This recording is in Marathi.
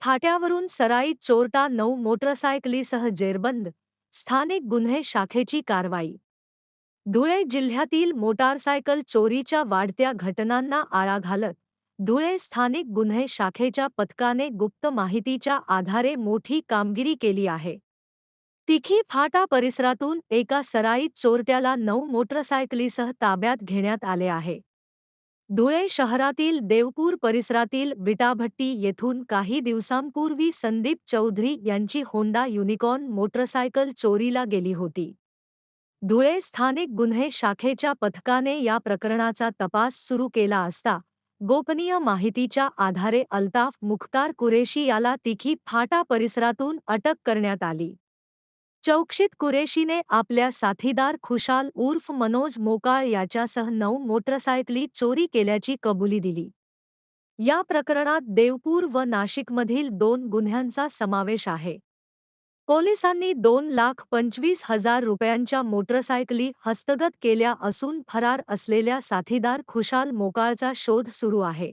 फाट्यावरून सराईत चोरटा नऊ मोटरसायकलीसह जेरबंद. स्थानिक गुन्हे शाखेची कारवाई. धुळे जिल्ह्यातील मोटारसायकल चोरीच्या वाढत्या घटनांना आळा घालत धुळे स्थानिक गुन्हे शाखेच्या पथकाने गुप्त माहितीच्या आधारे मोठी कामगिरी केली आहे. तिखी फाटा परिसरातून एका सराईत चोरट्याला नऊ मोटरसायकलीसह ताब्यात घेण्यात आले आहे. धुळे शहरातील देवपूर परिसरातील विटाभट्टी येथून काही दिवसांपूर्वी संदीप चौधरी यांची होंडा युनिकॉर्न मोटरसायकल चोरीला गेली होती. धुळे स्थानिक गुन्हे शाखेच्या पथकाने या प्रकरणाचा तपास सुरू केला असता गोपनीय माहितीच्या आधारे अल्ताफ मुख्तार कुरेशी याला तिखी फाटा परिसरातून अटक करण्यात आली. चौकशीत कुरेशीने आपल्या साथीदार खुशाल उर्फ मनोज मोकाळ याच्यासह नऊ मोटरसायकली चोरी केल्याची कबुली दिली. या प्रकरणात देवपूर व नाशिकमधील दोन गुन्ह्यांचा समावेश आहे. पोलिसांनी दोन लाख पंचवीस हजार रुपयांच्या मोटरसायकली हस्तगत केल्या असून फरार असलेल्या साथीदार खुशाल मोकाळचा शोध सुरू आहे.